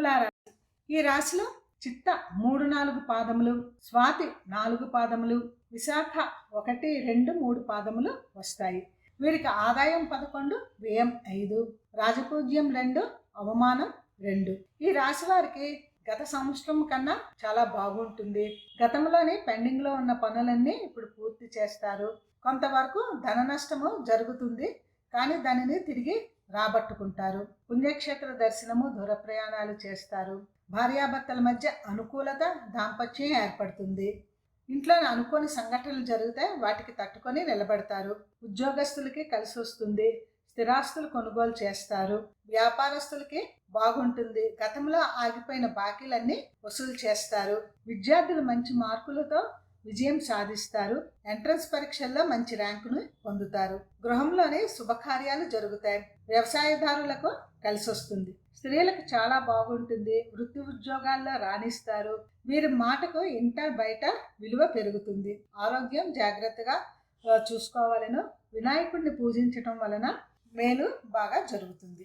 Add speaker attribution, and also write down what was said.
Speaker 1: తులారాశి ఈ రాశిలో చిత్త మూడు నాలుగు పాదములు స్వాతి నాలుగు పాదములు విశాఖ ఒకటి రెండు మూడు పాదములు వస్తాయి. వీరికి ఆదాయం పదకొండు వ్యయం ఐదు రాజపూజ్యం రెండు అవమానం రెండు. ఈ రాశి వారికి గత సంవత్సరం కన్నా చాలా బాగుంటుంది. గతంలోనే పెండింగ్లో ఉన్న పనులన్నీ ఇప్పుడు పూర్తి చేస్తారు. కొంతవరకు ధన నష్టము జరుగుతుంది. కానీ దానిని తిరిగి రాబట్టుకుంటారు. పుణ్యక్షేత్ర దర్శనము దూర ప్రయాణాలు చేస్తారు. భార్యాభర్తల మధ్య అనుకూలత దాంపత్యం ఏర్పడుతుంది. ఇంట్లో అనుకోని సంఘటనలు జరిగితే వాటికి తట్టుకొని నిలబడతారు. ఉద్యోగస్తులకి కలిసి వస్తుంది. స్థిరాస్తులు కొనుగోలు చేస్తారు. వ్యాపారస్తులకి బాగుంటుంది. గతంలో ఆగిపోయిన బాకీలన్నీ వసూలు చేస్తారు. విద్యార్థులు మంచి మార్కులతో విజయం సాధిస్తారు. ఎంట్రన్స్ పరీక్షల్లో మంచి ర్యాంకును పొందుతారు. గృహంలోనే శుభకార్యాలు జరుగుతాయి. వ్యవసాయదారులకు కలిసి వస్తుంది స్త్రీలకు చాలా బాగుంటుంది. వృత్తి ఉద్యోగాల్లో రాణిస్తారు. వీరి మాటకు ఇంట బయట విలువ పెరుగుతుంది. ఆరోగ్యం జాగ్రత్తగా చూసుకోవాలను వినాయకుడిని పూజించటం వలన మేలు బాగా జరుగుతుంది.